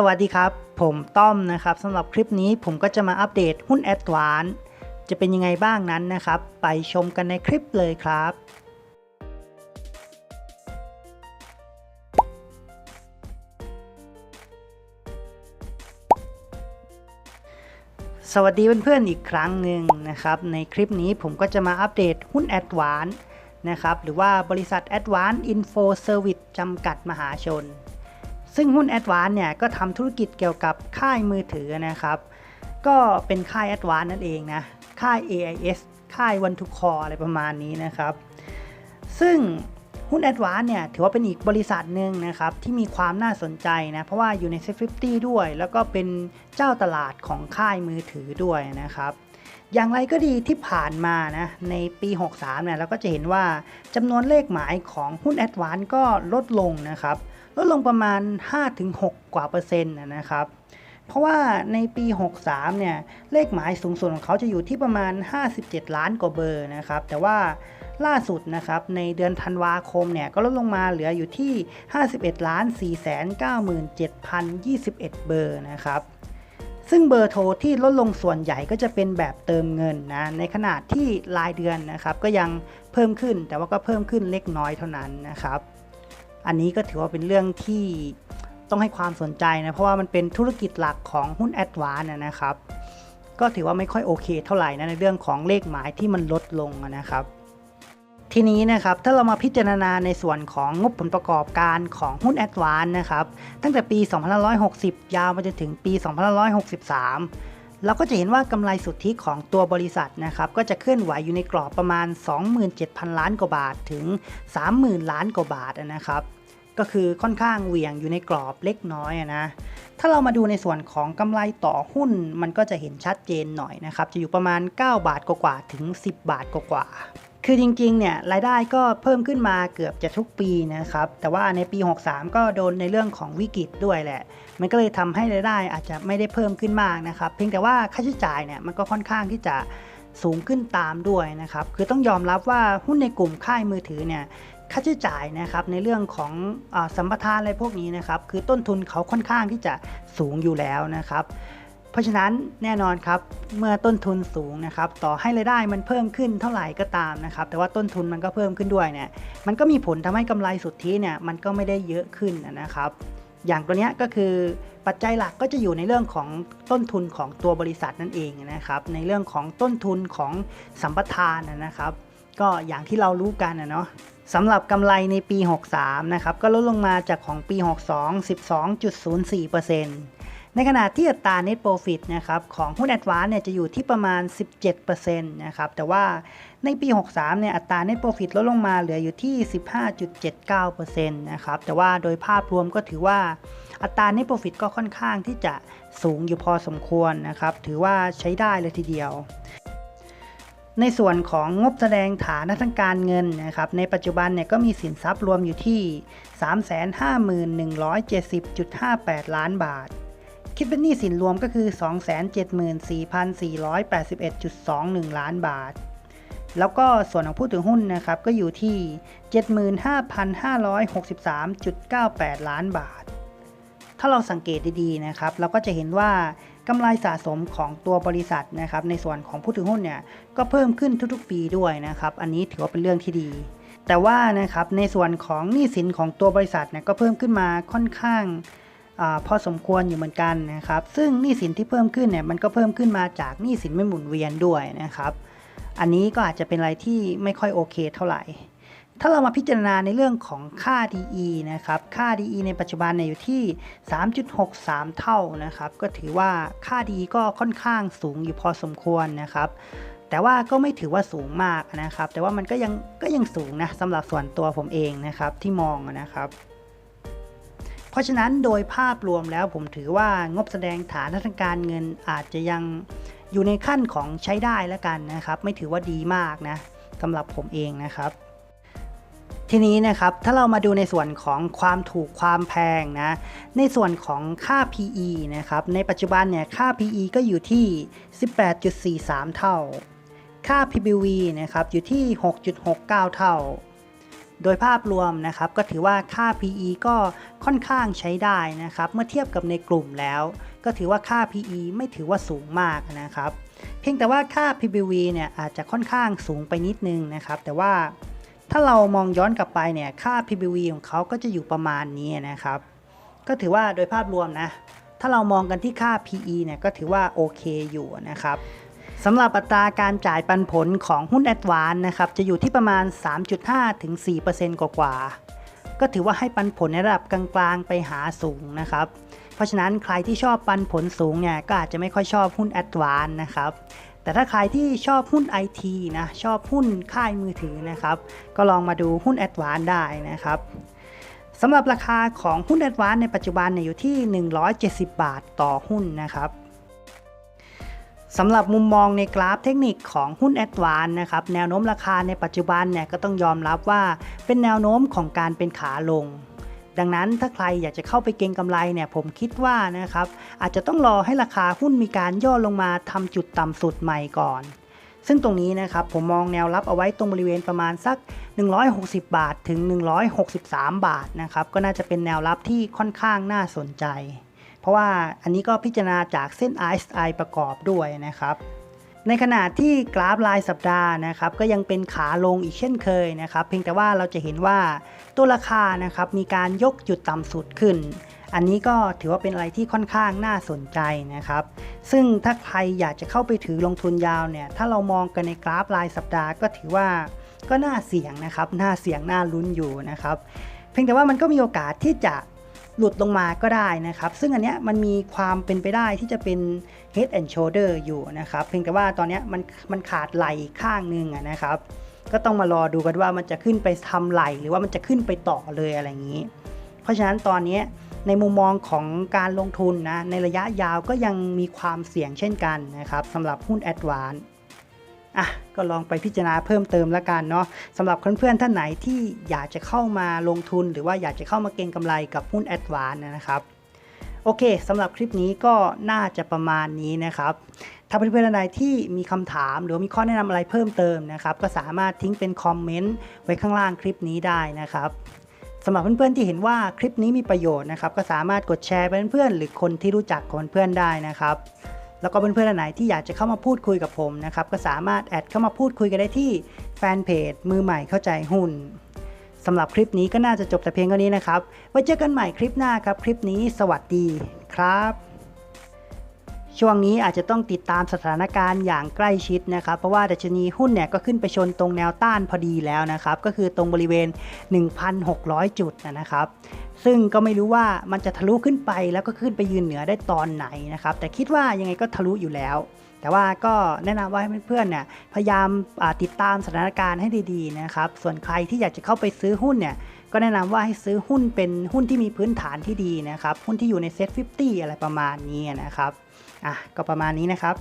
สวัสดีครับ ผมต้อมนะครับสำหรับคลิปนี้ผมก็จะมาอัปเดตหุ้นแอดวานจะเป็นยังไงบ้างนั้นนะครับ ไปชมกันในคลิปเลยครับ สวัสดีเพื่อนๆอีกครั้งหนึ่งนะครับ ในคลิปนี้ผมก็จะมาอัปเดตหุ้นแอดวานนะครับหรือว่าบริษัท Advanced Info Service จำกัดมหาชน ซึ่งหุ้น Advanced เนี่ยก็ทำธุรกิจเกี่ยวกับค่ายมือถือนะครับ ก็เป็นค่าย Advanced นั่นเองนะ ค่าย AIS ค่าย One to Core อะไรประมาณนี้นะครับ ซึ่งหุ้น Advanced เนี่ยถือว่าเป็นอีกบริษัทหนึ่งนะครับ ที่มีความน่าสนใจนะ เพราะว่าอยู่ใน Set 50ด้วย แล้วก็เป็นเจ้าตลาดของค่ายมือถือด้วยนะครับ อย่างไรก็ดีที่ผ่านมานะในปี 63เนี่ยเราก็จะเห็นว่าจำนวนเลขหมายของหุ้น a d v a n c e ก็ลดลงนะครับ ลดลงประมาณ 5-6 กว่าเปอร์เซ็นต์นะครับ เพราะว่าในปี 63 เนี่ย เลขหมายสูงสุดของเขาจะอยู่ที่ประมาณ 57 ล้านกว่าเบอร์นะครับ แต่ว่าล่าสุดนะครับในเดือนธันวาคมเนี่ยก็ลดลงมาเหลืออยู่ที่ 51ล้าน497,021 เบอร์นะครับซึ่งเบอร์โทรที่ลดลงส่วนใหญ่ก็จะเป็นแบบเติมเงินนะในขณะที่รายเดือนนะครับก็ยังเพิ่มขึ้นแต่ว่าก็เพิ่มขึ้นเล็กน้อยเท่านั้นนะครับ อันนี้ก็ถือว่าเป็นเรื่องที่ต้องให้ความสนใจนะ เพราะว่ามันเป็นธุรกิจหลักของหุ้นแอดวานนะครับ ก็ถือว่าไม่ค่อยโอเคเท่าไหร่นะในเรื่องของเลขหมายที่มันลดลงนะครับ ทีนี้นะครับถ้าเรามาพิจารณาในส่วนของงบผลประกอบการของหุ้นแอดวานนะครับ ตั้งแต่ปี 2560 ยาวมาจนถึงปี 2563เราก็จะเห็นว่ากำไรสุทธิของตัวบริษัทนะครับก็จะเคลื่อนไหวอยู่ในกรอบประมาณ 27,000 ล้านกว่าบาทถึง 30,000 ล้านกว่าบาทนะครับ ก็คือค่อนข้างเหวี่ยงอยู่ในกรอบเล็กน้อยนะ ถ้าเรามาดูในส่วนของกำไรต่อหุ้นมันก็จะเห็นชัดเจนหน่อยนะครับ จะอยู่ประมาณ 9 บาทกว่าๆถึง 10 บาทกว่าๆคือจริงๆ เนี่ยรายได้ก็เพิ่มขึ้นมาเกือบจะทุกปีนะครับ แต่ว่าในปี 63 ก็โดนในเรื่องของวิกฤตด้วยแหละ มันก็เลยทำให้รายได้อาจจะไม่ได้เพิ่มขึ้นมากนะครับ เพียงแต่ว่าค่าใช้จ่ายเนี่ยมันก็ค่อนข้างที่จะสูงขึ้นตามด้วยนะครับ คือต้องยอมรับว่าหุ้นในกลุ่มค่ายมือถือเนี่ย ค่าใช้จ่ายนะครับในเรื่องของอสัมปทานอะไรพวกนี้นะครับ คือต้นทุนเขาค่อนข้างที่จะสูงอยู่แล้วนะครับ เพราะฉะนั้นแน่นอนครับเมื่อต้นทุนสูงนะครับ ต่อให้รายได้มันเพิ่มขึ้นเท่าไหร่ก็ตามนะครับ แต่ว่าต้นทุนมันก็เพิ่มขึ้นด้วยเนี่ยมันก็มีผลทำให้กำไรสุทธิเนี่ยมันก็ไม่ได้เยอะขึ้นนะครับอย่างตัวเนี้ยก็คือปัจจัยหลักก็จะอยู่ในเรื่องของต้นทุนของตัวบริษัทนั่นเองนะครับ ในเรื่องของต้นทุนของสัมปทานนะครับ ก็อย่างที่เรารู้กันนะเนาะ สำหรับกำไรในปี 63 นะครับ ก็ลดลงมาจากของปี 62 12.04%ในขณะที่อัตรา net profit นะครับของหุ้น Advance เนี่ยจะอยู่ที่ประมาณ 17%นะครับแต่ว่าในปี 63 เนี่ยอัตรา net profit ลดลงมาเหลืออยู่ที่ 15.79%นะครับแต่ว่าโดยภาพรวมก็ถือว่าอัตรา net profit ก็ค่อนข้างที่จะสูงอยู่พอสมควรนะครับถือว่าใช้ได้เลยทีเดียว ในส่วนของงบแสดงฐานะทางการเงินนะครับในปัจจุบันเนี่ยก็มีสินทรัพย์รวมอยู่ที่ 351,170.58 ล้านบาท คิดเป็นหนี้สินรวมก็คือ 274,481.21 ล้านบาท แล้วก็ส่วนของผู้ถือหุ้นนะครับก็อยู่ที่ 75,563.98 ล้านบาท ถ้าเราสังเกตดีๆนะครับ เราก็จะเห็นว่า กำไรสะสมของตัวบริษัทนะครับในส่วนของผู้ถือหุ้นเนี่ยก็เพิ่มขึ้นทุกๆ ปีด้วยนะครับ อันนี้ถือว่าเป็นเรื่องที่ดี แต่ว่านะครับในส่วนของหนี้สินของตัวบริษัทเนี่ยก็เพิ่มขึ้นมาค่อนข้างอพอสมควรอยู่เหมือนกันนะครับ ซึ่งหนี้สินที่เพิ่มขึ้นเนี่ยมันก็เพิ่มขึ้นมาจากหนี้สินไม่หมุนเวียนด้วยนะครับ อันนี้ก็อาจจะเป็นอะไรที่ไม่ค่อยโอเคเท่าไหร่ ถ้าเรามาพิจารณาในเรื่องของค่า DE นะครับ ค่า DE ในปัจจุบันเนี่ยอยู่ที่ 3.63 เท่านะครับ ก็ถือว่าค่า DE ก็ค่อนข้างสูงอยู่พอสมควรนะครับ แต่ว่าก็ไม่ถือว่าสูงมากนะครับ แต่ว่ามันก็ยังก็ยังสูงนะสำหรับส่วนตัวผมเองนะครับที่มองนะครับเพราะฉะนั้นโดยภาพรวมแล้วผมถือว่างบแสดงฐานะทางการเงินอาจจะยังอยู่ในขั้นของใช้ได้แล้วกันนะครับ ไม่ถือว่าดีมากนะสำหรับผมเองนะครับ ทีนี้นะครับถ้าเรามาดูในส่วนของความถูกความแพงนะในส่วนของค่า PE นะครับในปัจจุบันเนี่ยค่า PE ก็อยู่ที่ 18.43 เท่า ค่า PBV นะครับอยู่ที่ 6.69 เท่า โดยภาพรวมนะครับก็ถือว่าค่า PE ก็ค่อนข้างใช้ได้นะครับเมื่อเทียบกับในกลุ่มแล้ว ก็ถือว่าค่า PE ไม่ถือว่าสูงมากนะครับ เพียงแต่ว่าค่า PBV เนี่ยอาจจะค่อนข้างสูงไปนิดนึงนะครับแต่ว่า ถ้าเรามองย้อนกลับไปเนี่ยค่า PBV ของเขาก็จะอยู่ประมาณนี้นะครับ ก็ถือว่าโดยภาพรวมนะ ถ้าเรามองกันที่ค่า PE เนี่ยก็ถือว่าโอเคอยู่นะครับสำหรับอัตราการจ่ายปันผลของหุ้น a d v a n c e นะครับ จะอยู่ที่ประมาณ 3.5 ถึง 4%กว่าๆ ก็ถือว่าให้ปันผลในระดับกลางๆ ไปหาสูงนะครับ เพราะฉะนั้นใครที่ชอบปันผลสูงเนี่ยก็อาจจะไม่ค่อยชอบหุ้น a d v a n c e นะครับ แต่ถ้าใครที่ชอบหุ้น IT นะชอบหุ้นค่ายมือถือนะครับ ก็ลองมาดูหุ้น a d v a n c e ได้นะครับสำหรับราคาของหุ้น a d v a n c e ในปัจจุบันเนี่ยอยู่ที่ 170 บาทต่อหุ้นนะครับสำหรับมุมมองในกราฟเทคนิคของหุ้นแอดวานนะครับแนวโน้มราคาในปัจจุบันเนี่ยก็ต้องยอมรับว่าเป็นแนวโน้มของการเป็นขาลง ดังนั้นถ้าใครอยากจะเข้าไปเก็งกำไรเนี่ยผมคิดว่านะครับอาจจะต้องรอให้ราคาหุ้นมีการย่อลงมาทำจุดต่ำสุดใหม่ก่อน ซึ่งตรงนี้นะครับผมมองแนวรับเอาไว้ตรงบริเวณประมาณสัก 160 บาทถึง 163 บาทนะครับก็น่าจะเป็นแนวรับที่ค่อนข้างน่าสนใจ เพราะว่าอันนี้ก็พิจารณาจากเส้น RSI ประกอบด้วยนะครับ ในขณะที่กราฟรายสัปดาห์นะครับก็ยังเป็นขาลงอีกเช่นเคยนะครับ เพียงแต่ว่าเราจะเห็นว่าตัวราคานะครับมีการยกจุดต่ำสุดขึ้น อันนี้ก็ถือว่าเป็นอะไรที่ค่อนข้างน่าสนใจนะครับ ซึ่งถ้าใครอยากจะเข้าไปถือลงทุนยาวเนี่ยถ้าเรามองกันในกราฟรายสัปดาห์ก็ถือว่าก็น่าเสี่ยงนะครับน่าเสี่ยงน่าลุ้นอยู่นะครับ เพียงแต่ว่ามันก็มีโอกาสที่จะ หลุดลงมาก็ได้นะครับ ซึ่งอันเนี้ยมันมีความเป็นไปได้ที่จะเป็น head and shoulder อยู่นะครับ เพียงแต่ว่าตอนเนี้ยมันมันขาดไหล่ข้างหนึงอะนะครับ ก็ต้องมารอดูกันว่ามันจะขึ้นไปทำไหล่หรือว่ามันจะขึ้นไปต่อเลยอะไรอย่างนี้ เพราะฉะนั้นตอนเนี้ยในมุมมองของการลงทุนนะในระยะยาวก็ยังมีความเสี่ยงเช่นกันนะครับสำหรับหุ้น a d v a n c e อะก็ลองไปพิจารณาเพิ่มเติมล้วกันเนาะสำหรับเพื่อนๆท่านไหนที่อยากจะเข้ามาลงทุน หรือว่าอยากจะเข้ามาเก็งกำไรกับหุ้น a d v a n c e นะครับโอเคสำหรับคลิปนี้ก็น่าจะประมาณนี้นะครับ ถ้าเพื่อนๆท่านใดที่มีคำถาม หรือมีข้อแนะนำอะไรเพิ่มเติมนะครับ ก็สามารถทิ้งเป็นคอมเมนต์ไว้ข้างล่างคลิปนี้ได้นะครับสำหรับเพื่อนๆที่เห็นว่าคลิปนี้มีประโยชน์นะครับ ก็สามารถกดแชร์ไปเพื่อนๆหรือคนที่รู้จักของเพื่อนได้นะครับ แล้วก็เพื่อนๆท่านไหนที่อยากจะเข้ามาพูดคุยกับผมนะครับก็สามารถแอดเข้ามาพูดคุยกันได้ที่แฟนเพจมือใหม่เข้าใจหุ้นสำหรับคลิปนี้ก็น่าจะจบแต่เพียงเท่านี้นะครับไว้เจอกันใหม่คลิปหน้าครับ คลิปนี้สวัสดีครับ ช่วงนี้อาจจะต้องติดตามสถานการณ์อย่างใกล้ชิดนะครับ เพราะว่าดัชนีหุ้นเนี่ยก็ขึ้นไปชนตรงแนวต้านพอดีแล้วนะครับ ก็คือตรงบริเวณ 1,600 จุดนะครับ ซึ่งก็ไม่รู้ว่ามันจะทะลุขึ้นไปแล้วก็ขึ้นไปยืนเหนือได้ตอนไหนนะครับ แต่คิดว่ายังไงก็ทะลุอยู่แล้วแต่ว่าก็แนะนำว่าให้เพื่อนๆเนี่ยพยายามาติดตามสถานการณ์ให้ดีๆนะครับ ส่วนใครที่อยากจะเข้าไปซื้อหุ้นเนี่ยก็แนะนำว่าให้ซื้อหุ้นเป็นหุ้นที่มีพื้นฐานที่ดีนะครับ หุ้นที่อยู่ในเซ็ต50อะไรประมาณนี้นะครับ อะก็ประมาณนี้นะครับ